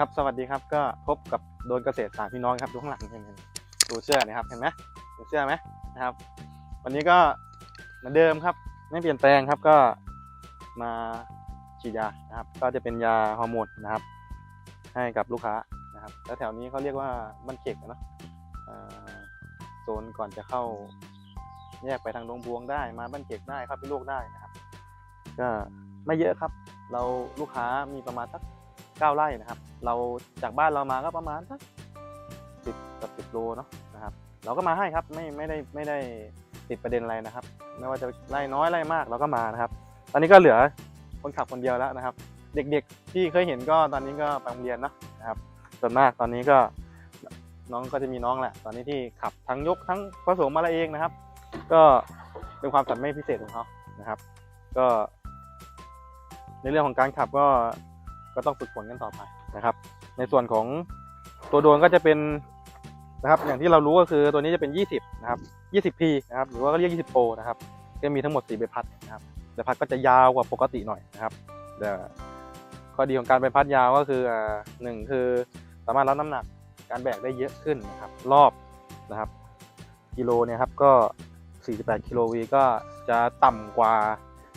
ครับสวัสดีครับก็พบกับโดนเกษตรสามพี่น้องครับดูข้างหลังเห็นเห็นดูเสื้อนะครับเห็นไหมดูเสื้อไหมนะครับ วันนี้ก็เหมือนเดิมครับ ไม่เปลี่ยนแปลงครับก็มาฉีดยานะครับ ก็จะเป็นยาฮอร์โมนนะครับ ให้กับลูกค้านะครับ แล้วแถวนี้เขาเรียกว่าบ้านเข็กนะโซนก่อนจะเข้าแยกไปทางดงบวงได้มาบ้านเข็กได้เข้าไปโลกได้นะครับ ก็ไม่เยอะครับ เราลูกค้ามีประมาณสัก 9 ไร่นะครับ เราจากบ้านเรามาก็ประมาณสักสิบกับสิบโลเนาะนะครับ เราก็มาให้ครับไม่ไม่ได้ไม่ได้ติดประเด็นอะไรนะครับ ไม่ว่าจะไร่น้อยไร่มากเราก็มานะครับ ตอนนี้ก็เหลือคนขับคนเดียวแล้วนะครับ เด็กๆที่เคยเห็นก็ตอนนี้ก็ไปโรงเรียนเนาะนะครับ ส่วนมากตอนนี้ก็น้องก็จะมีน้องแหละ ตอนนี้ที่ขับทั้งยกทั้งผสมอะไรเองนะครับ ก็เป็นความสามารถพิเศษของเขานะครับ ก็ ในเรื่องของการขับก็ ก็ต้องฝึกฝนกันต่อไปนะครับ ในส่วนของตัวโดรนก็จะเป็นนะครับอย่างที่เรารู้ก็คือตัวนี้จะเป็น 20 นะครับ 20P นะครับหรือว่าเรียก 20 Pro นะครับก็มีทั้งหมด4ใบพัดนะครับใบพัดก็จะยาวกว่าปกติหน่อยนะครับแต่ข้อดีของการใบพัดยาวก็คืออ่าหนึ่งคือสามารถรับน้ำหนักการแบกได้เยอะขึ้นนะครับรอบนะครับกิโลเนี่ยครับก็ 48กิโลวีก็จะต่ำกว่า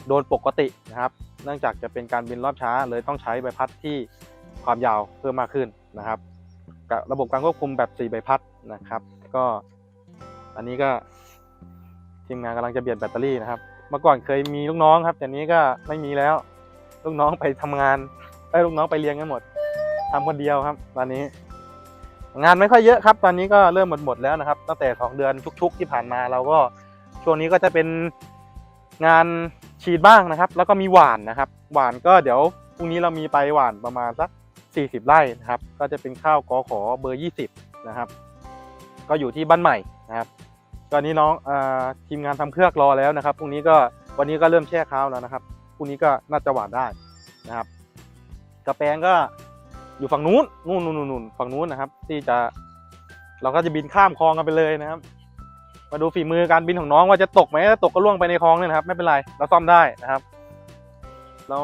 โดนปกตินะครับ เนื่องจากจะเป็นการบินรอบช้าเลยต้องใช้ใบพัดที่ความยาวเพิ่มมากขึ้นนะครับกับระบบการควบคุมแบบ4ใบพัดนะครับ ก็อันนี้ก็ทีมงานกำลังจะเปลี่ยนแบตเตอรี่นะครับ เมื่อก่อนเคยมีลูกน้องครับแต่นี้ก็ไม่มีแล้ว ลูกน้องไปทำงานไอ้ลูกน้องไปเรียนกันหมดทำคนเดียวครับ ตอนนี้ งานไม่ค่อยเยอะครับ ตอนนี้ก็เริ่มหมดหมดแล้วนะครับ ตั้งแต่ 2 เดือนชุก ๆ ที่ผ่านมาเราก็ช่วงนี้ก็จะเป็นงาน ฉีดบ้างนะครับ แล้วก็มีหวานนะครับ หวานก็เดี๋ยวพรุ่งนี้เรามีไปหวานประมาณสัก 40 ไร่นะครับ ก็จะเป็นข้าวกอขอเบอร์ 20 นะครับ ก็อยู่ที่บ้านใหม่นะครับ ตอนนี้น้องอทีมงานทำเครือกรอแล้วนะครับพรุ่งนี้ก็วันนี้ก็เริ่มแช่ข้าวแล้วนะครับพรุ่งนี้ก็น่าจะหวานได้นะครับกระแปงก็อยู่ฝั่งนู้นนู่นนู่นนู่นนู่นฝั่งนู้นนะครับ ที่จะเราก็จะบินข้ามคลองกันไปเลยนะครับ มาดูฝีมือการบินของน้องว่าจะตกไหมถ้าตกก็ล่วงไปในคลองเนี่ยนะครับ ไม่เป็นไรเราซ่อมได้นะครับ เรา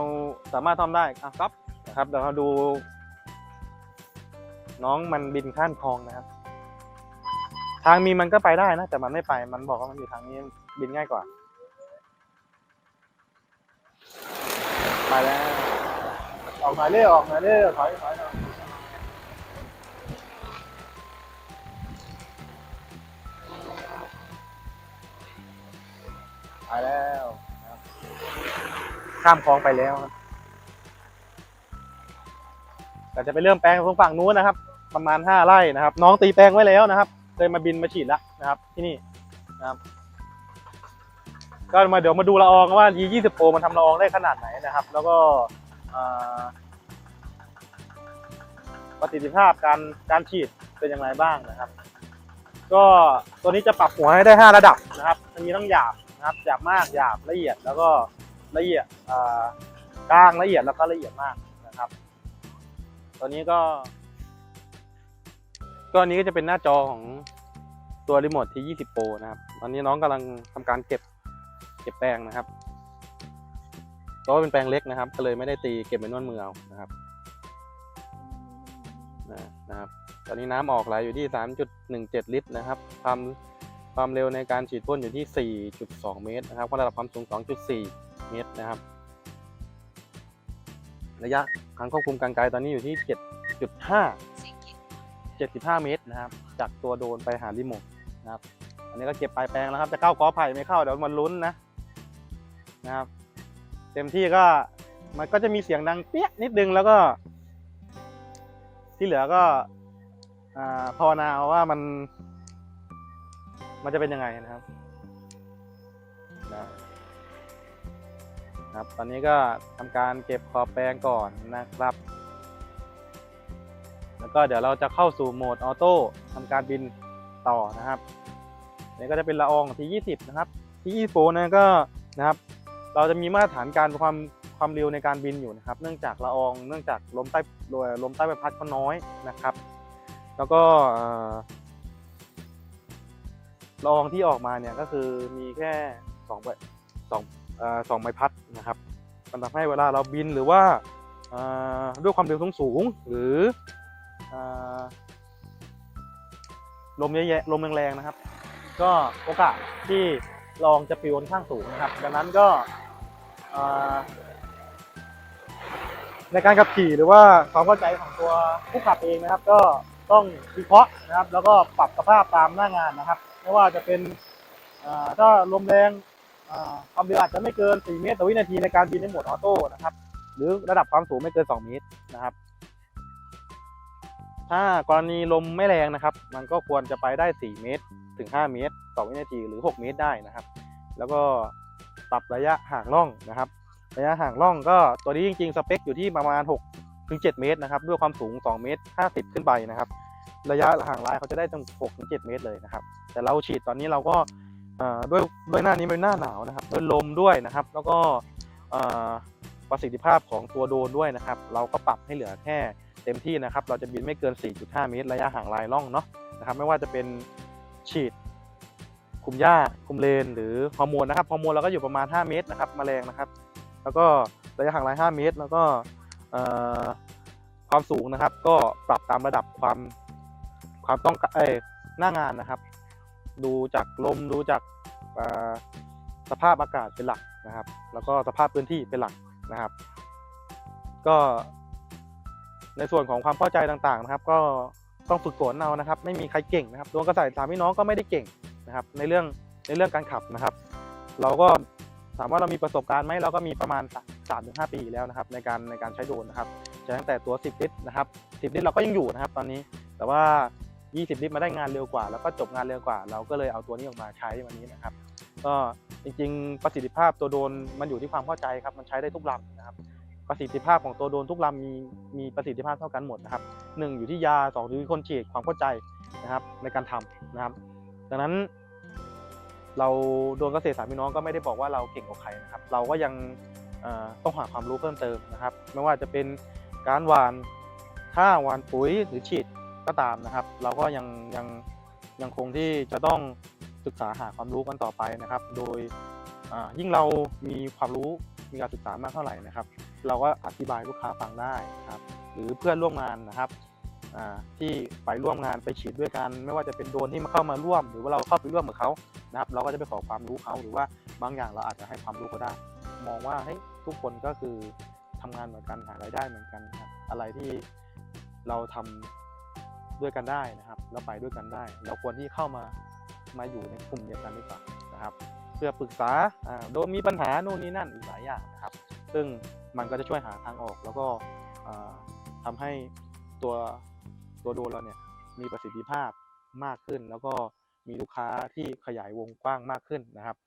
สามารถซ่อมได้อะครับนะครับเดี๋ยวเราดู น้องมันบินข้ามคลองนะครับ ทางมีมันก็ไปได้นะแต่มันไม่ไป มันบอกว่ามันอยู่ทางนี้บินง่ายกว่า ไปแล้วออกหน่อยเร็วออกหน่อยเร็วถอยถอยหน่อย ไปแล้วข้ามคลองไปแล้วครับแต่จะไปเริ่มแปลงตรงฝั่งนู้นนะครับ ประมาณห้าไร่นะครับ น้องตีแปลงไว้แล้วนะครับเคยมาบินมาฉีดแล้วนะครับ ที่นี่นะครับ ก็มาเดี๋ยวมาดูละอองว่า E20 Pro มันทำละอองได้ขนาดไหนนะครับ แล้วก็ประสิทธิภาพการการฉีดเป็นอย่างไรบ้างนะครับ ก็ตัวนี้จะปรับหัวให้ได้ 5 ระดับนะครับมีทั้งหยาบ นะครับหยาบมากหยาบละเอียดแล้วก็ละเอียดกลางละเอียดแล้วก็ละเอียดมากนะครับ ตัวนี้ก็ ก็อันนี้ก็จะเป็นหน้าจอของตัวรีโมทที่ 20 Pro นะครับตอนนี้น้องกำลังทำการเก็บเก็บแป้งนะครับเพราะว่าเป็นแปลงเล็กนะครับ ก็เลยไม่ได้ตีเก็บเป็นนวดมือเอานะครับนะนะครับ ตอนนี้น้ำออกไหลอยู่ที่ 3.17 ลิตรนะครับ ความ ความเร็วในการฉีดพ่นอยู่ที่ 4.2 เมตรนะครับความระดับความสูง 2.4 เมตรนะครับ ระยะทางควบคุมการไกลตอนนี้อยู่ที่ 7.5 75 เมตรนะครับ จากตัวโดรนไปหารีโมทนะครับ อันนี้ก็เก็บปลายแปลงแล้วครับ จะเข้ากอไผ่ไม่เข้าเดี๋ยวมันลุ้นนะนะครับ เต็มที่ก็มันก็จะมีเสียงดังเปี้ยนิดนึงแล้วก็ ที่เหลือก็อ่าภาวนาว่ามัน มันจะเป็นยังไงนะครับนะครับ ตอนนี้ก็ทำการเก็บขอบแปลงก่อนนะครับ แล้วก็เดี๋ยวเราจะเข้าสู่โหมดออโต้ทำการบินต่อนะครับนี่ก็จะเป็นละอองที่ 20 นะครับ ที่24นะก็นะครับ เราจะมีมาตรฐานการความความเร็วในการบินอยู่นะครับ เนื่องจากละออง เนื่องจากลมใต้ลมใต้ใบพัดเขาน้อยนะครับ แล้วก็ ละอองที่ออกมาเนี่ยก็คือมีแค่สองใบสองอ่อสองใบพัดนะครับ มันทำให้เวลาเราบินหรือว่าด้วยความเร็วสูงสูงหรืออ่อลมเยอะๆลมแรงๆนะครับ ก็โอกาสที่ลองจะปิวค่อนข้างสูงนะครับ ดังนั้นก็อ่อในการขับขี่หรือว่าความเข้าใจของตัวผู้ขับเองนะครับ ก็ ต้องวิเคราะห์นะครับ แล้วก็ปรับสภาพตามหน้างานนะครับ ไม่ว่าจะเป็นถ้าลมแรงความเร็วอาจจะไม่เกิน 4 เมตรต่อวินาทีในการบินในโหมดออโต้นะครับ หรือระดับความสูงไม่เกิน 2 เมตรนะครับ ถ้ากรณีลมไม่แรงนะครับ มันก็ควรจะไปได้ 4 เมตร ถึง 5 เมตร ต่อวินาทีหรือ 6 เมตรได้นะครับ แล้วก็ปรับระยะห่างล่องนะครับ ระยะห่างล่องก็ตัวนี้จริงๆ สเปคอยู่ที่ประมาณ 6 ถึง 7 เมตรนะครับ ด้วยความสูง 2 เมตร 50 ขึ้นไปนะครับ ระยะห่างลายเขาจะได้ตั้ง6ถึง7เมตรเลยนะครับ แต่เราฉีดตอนนี้เราก็ด้วยด้วยหน้านี้เป็นหน้าหนาวนะครับด้วยลมด้วยนะครับ แล้วก็ประสิทธิภาพของตัวโดรนด้วยนะครับ เราก็ปรับให้เหลือแค่เต็มที่นะครับ เราจะบินไม่เกิน 4.5 เมตร ระยะห่างลายล่องเนาะนะครับ ไม่ว่าจะเป็นฉีดคุมหญ้าคุมเลน หรือฮอร์โมนนะครับฮอร์โมนเราก็อยู่ประมาณ 5 เมตรนะครับแมลงนะครับ แล้วก็ระยะห่างลาย 5 เมตร แล้วก็ ความสูงนะครับ ก็ปรับตามระดับความความต้องการเอหน้างานนะครับ ดูจากลมดูจากสภาพอากาศเป็นหลักนะครับ แล้วก็สภาพพื้นที่เป็นหลักนะครับ ก็ ในส่วนของความเข้าใจต่างๆนะครับ ก็ต้องฝึกฝนเอานะครับ ไม่มีใครเก่งนะครับดวงกระสายสามพี่น้องก็ไม่ได้เก่งนะครับ ในเรื่องในเรื่องการขับนะครับ เราก็ถามว่าเรามีประสบการณ์ไหมเราก็มีประมาณ 3ามถึงหปีแล้วนะครับในการในการใช้โดรนนะครับใช้ตั้งแต่ตัว 10 ลิตรนะครับ 10 ลิตรเราก็ยังอยู่นะครับตอนนี้แต่ว่า 20 ลิตรมาได้งานเร็วกว่า แล้วก็จบงานเร็วกว่า เราก็เลยเอาตัวนี้ออกมาใช้วันนี้นะครับ ก็จริงๆ ประสิทธิภาพตัวโดรนมันอยู่ที่ความเข้าใจครับมันใช้ได้ทุกลำนะครับประสิทธิภาพของตัวโดรนทุกลำมีมีประสิทธิภาพเท่ากันหมดนะครับหนึ่งอยู่ที่ยาสองอยู่ที่คนฉีดความเข้าใจนะครับในการทำนะครับ ดังนั้น เราโดนเกษตรสามพี่น้องก็ไม่ได้บอกว่าเราเก่งกว่าใครนะครับ เราก็ยัง ต้องหาความรู้เพิ่มเติมนะครับ ไม่ว่าจะเป็นการหวานค่าหวานปุ๋ยหรือฉีดก็ตามนะครับ เราก็ยังยังยังคงที่จะต้องศึกษาหาความรู้กันต่อไปนะครับ โดยยิ่งเรามีความรู้มีการศึกษามากเท่าไหร่นะครับ เราก็อธิบายลูกค้าฟังได้ครับ หรือเพื่อนร่วมงานนะครับ ที่ไปร่วมงานไปฉีดด้วยกัน ไม่ว่าจะเป็นโดนที่มาเข้ามาร่วม หรือว่าเราเข้าไปร่วมกับเขานะครับเราก็จะไปขอความรู้เขาหรือว่าบางอย่างเราอาจจะให้ความรู้เขาได้ มองว่าเฮ้ยทุกคนก็คือทำงานเหมือนกันหารายได้เหมือนกันนะครับอะไรที่เราทำด้วยกันได้นะครับแล้วไปด้วยกันได้ เราควรที่เข้ามามาอยู่ในกลุ่มเดียวกันดีกว่านะครับ เพื่อปรึกษาโดนมีปัญหาโน่นนี่นั่นอีกหลายอย่างนะครับ ซึ่งมันก็จะช่วยหาทางออกแล้วก็อ่าทำให้ตัว ตัวโดรนเราเนี่ยมีประสิทธิภาพมากขึ้น แล้วก็มีลูกค้าที่ขยายวงกว้างมากขึ้นนะครับ